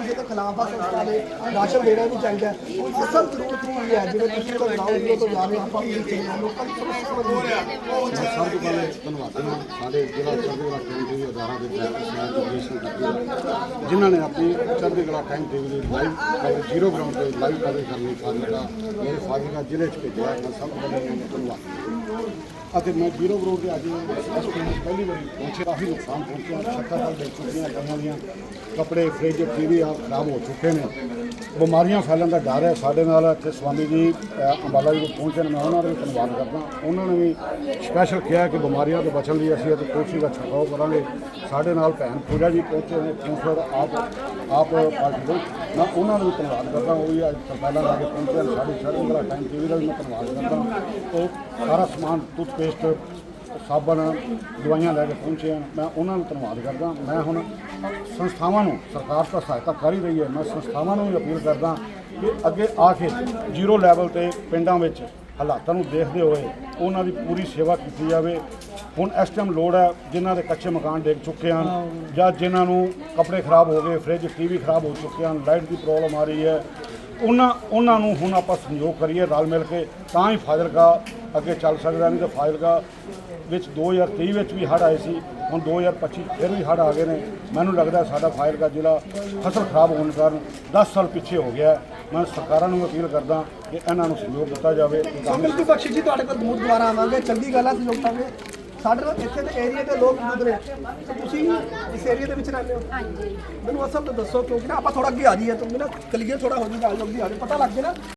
ਕਿਸੇ ਦੇ ਖਿਲਾਫ ਆ ਸੰਸਥਾ ਦੇ, ਰਾਸ਼ਨ ਦੇਣਾ ਵੀ ਚਾਹੀਦਾ ਅਸਲ ਜ਼ਰੂਰਤ ਕੀ ਹੈ? ਜਿਵੇਂ ਤੁਸੀਂ ਤਾਂ ਗਰਾਊਂਡ ਜ਼ੀਰੋ ਤੋਂ ਜਾ ਰਹੇ ਆਪਾਂ ਵੀ ਇੱਥੇ ਲੋਕਾਂ ਦੀ ਸਮੱਸਿਆਵਾਂ ਦੂਰ ਮੈਂ ਸਭ ਤੋਂ ਪਹਿਲੇ ਧੰਨਵਾਦੀ ਹਾਂ ਸਾਡੇ ਜ਼ਿਲ੍ਹਾ ਚੜ੍ਹਦੀ ਕਲਾ ਟਾਈਮ ਟੀਵੀ ਅਦਾਰਾ ਦੇ ਡਾਇਰੈਕਟਰ ਸਾਹਿਬ, ਜਗਦੀਸ਼ ਜਿਨ੍ਹਾਂ ਨੇ ਆਪਣੀ ਚੜ੍ਹਦੀ ਕਲਾ ਟਾਈਮ ਟੀਵੀ ਦੀ ਲਾਈਵ ਕਵਰੇਜ ਜ਼ੀਰੋ ਗਰਾਊਂਡ ਤੇ ਲਾਈਵ ਕਵਰੇਜ ਕਰਨ ਫਾਜ਼ਿਲਕਾ, ਮੇਰੇ ਫਾਜ਼ਿਲਕਾ ਜ਼ਿਲ੍ਹੇ 'ਚ ਭੇਜਿਆ। ਮੈਂ ਸਭ ਤੋਂ ਧੰਨਵਾਦ ਅਤੇ ਮੈਂ ਜ਼ੀਰੋ ਗਰਾਊਂਡ ਤੇ ਅੱਜ ਇਸ ਪਿੰਡ ਪਹਿਲੀ ਵਾਰੀ ਪਹੁੰਚਿਆ ਕਾਫੀ ਨੁਕਸਾਨ ਪਹੁੰਚਿਆ। ਛੱਤਾਂ ਤੱਕ ਡਿੱਗ ਚੁੱਕੀਆਂ ਕਈਆਂ ਦੀਆਂ, ਕੱਪੜੇ, ਫ੍ਰਿਜ, ਟੀਵੀ ਆ ਖਰਾਬ ਹੋ ਚੁੱਕੇ ਨੇ। ਬਿਮਾਰੀਆਂ ਫੈਲਣ ਦਾ ਡਰ ਹੈ ਸਾਡੇ ਨਾਲ। ਇੱਥੇ ਸਵਾਮੀ ਜੀ ਅੰਬਾਲਾ ਜੀ ਕੋਲ ਪਹੁੰਚੇ ਨੇ। ਮੈਂ ਉਹਨਾਂ ਦਾ ਵੀ ਧੰਨਵਾਦ ਕਰਦਾ। ਉਹਨਾਂ ਨੇ ਵੀ ਸਪੈਸ਼ਲ ਕਿਹਾ ਕਿ ਬਿਮਾਰੀਆਂ ਤੋਂ ਬਚਣ ਲਈ ਅਸੀਂ ਅਤੇ ਤੁਲਸੀ ਦਾ ਛਿੜਕਾਓ ਕਰਾਂਗੇ। ਸਾਡੇ ਨਾਲ ਭੈਣ ਪੂਜਾ ਜੀ ਪਹੁੰਚੇ ਨੇ। ਕਾਉਂਸਲਰ ਆਪ ਆਪ ਪਾਰਟੀ ਤੋਂ ਮੈਂ ਉਹਨਾਂ ਨੂੰ ਵੀ ਧੰਨਵਾਦ ਕਰਦਾ, ਉਹ ਵੀ ਅੱਜ ਤਰਪਾਲਾਂ ਲਾ ਕੇ ਪਹੁੰਚੇ ਨੇ ਸਾਡੀ ਸ਼ਰਨ ਦਾ ਟਾਈਮ ਟੀਵੀ ਦਾ ਵੀ ਮੈਂ ਧੰਨਵਾਦ ਕਰਦਾ। ਤੇ ਸਾਰਾ ਸਮਾਨ ਟੂਥਪੇਸਟ ਸਾਬਣ, ਦਵਾਈਆਂ ਲੈ ਕੇ ਪਹੁੰਚੇ ਹਨ। ਮੈਂ ਉਹਨਾਂ ਨੂੰ ਧੰਨਵਾਦ ਕਰਦਾ। ਮੈਂ ਹੁਣ ਸੰਸਥਾਵਾਂ ਨੂੰ, ਸਰਕਾਰ ਤਾਂ ਸਹਾਇਤਾ ਕਰ ਹੀ ਰਹੀ ਹੈ। ਮੈਂ ਸੰਸਥਾਵਾਂ ਨੂੰ ਵੀ ਅਪੀਲ ਕਰਦਾ ਕਿ ਅੱਗੇ ਆ ਕੇ ਜ਼ੀਰੋ ਲੈਵਲ ਤੇ ਪਿੰਡਾਂ ਵਿੱਚ ਹਾਲਾਤਾਂ ਨੂੰ ਦੇਖਦੇ ਹੋਏ ਉਹਨਾਂ ਦੀ ਪੂਰੀ ਸੇਵਾ ਕੀਤੀ ਜਾਵੇ। ਹੁਣ ਇਸ ਟਾਈਮ ਲੋੜ ਹੈ ਜਿਨ੍ਹਾਂ ਦੇ ਕੱਚੇ ਮਕਾਨ ਡਿੱਗ ਚੁੱਕੇ ਹਨ ਜਾਂ ਜਿਨ੍ਹਾਂ ਨੂੰ ਕੱਪੜੇ ਖਰਾਬ ਹੋ ਗਏ ਫ੍ਰਿਜ ਟੀਵੀ ਖਰਾਬ ਹੋ ਚੁੱਕੇ ਹਨ ਲਾਈਟ ਦੀ ਪ੍ਰੋਬਲਮ ਆ ਰਹੀ ਹੈ। ਉਹਨਾਂ ਉਹਨਾਂ ਨੂੰ ਹੁਣ ਆਪਾਂ ਸੰਯੋਗ ਕਰੀਏ ਰਲ ਮਿਲ ਕੇ, ਤਾਂ ਹੀ ਫਾਜ਼ਿਲਕਾ ਅੱਗੇ ਚੱਲ ਸਕਦਾ, ਨਹੀਂ ਤਾਂ ਫਾਜ਼ਿਲਕਾ ਵਿੱਚ 2023 ਵਿੱਚ ਵੀ ਹੜ੍ਹ ਆਏ ਸੀ, ਹੁਣ 2025 ਫਿਰ ਵੀ ਹੜ੍ਹ ਆ ਗਏ ਨੇ। ਮੈਨੂੰ ਲੱਗਦਾ ਸਾਡਾ ਫਾਜ਼ਿਲਕਾ ਜ਼ਿਲ੍ਹਾ ਫਸਲ ਖਰਾਬ ਹੋਣ ਕਾਰਨ 10 ਸਾਲ ਪਿੱਛੇ ਹੋ ਗਿਆ। ਮੈਂ ਸਰਕਾਰਾਂ ਨੂੰ ਅਪੀਲ ਕਰਦਾ ਕਿ ਇਹਨਾਂ ਨੂੰ ਸਹਿਯੋਗ ਦਿੱਤਾ ਜਾਵੇ। ਬਿਲਕੁਲ ਬਖਸ਼ੀ ਜੀ ਤੁਹਾਡੇ ਕੋਲ ਦੂਰ ਦੁਆਰਾ ਆਵਾਂਗੇ ਚੰਗੀ ਗੱਲ ਹੈ ਸਹਿਯੋਗ ਕਰਾਂਗੇ ਸਾਡੇ ਨਾਲ ਇੱਥੇ ਦੇ ਏਰੀਆ ਦੇ ਲੋਕ ਤੇ ਤੁਸੀਂ ਇਸ ਏਰੀਆ ਦੇ ਵਿੱਚ ਰਹਿੰਦੇ ਹੋ। ਹਾਂਜੀ। ਮੈਨੂੰ ਅਸਲ ਤਾਂ ਦੱਸੋ ਕਿਉਂਕਿ ਨਾ ਆਪਾਂ ਥੋੜਾ ਅੱਗੇ ਆ ਜਾਈਏ ਤੁਸੀਂ ਨਾ ਕਲੀਅਰ ਥੋੜਾ ਹੋ ਜਾਊਗਾ ਆ ਜਾਓ ਅੱਗੇ ਆ ਪਤਾ ਲੱਗ ਜੇ ਨਾ।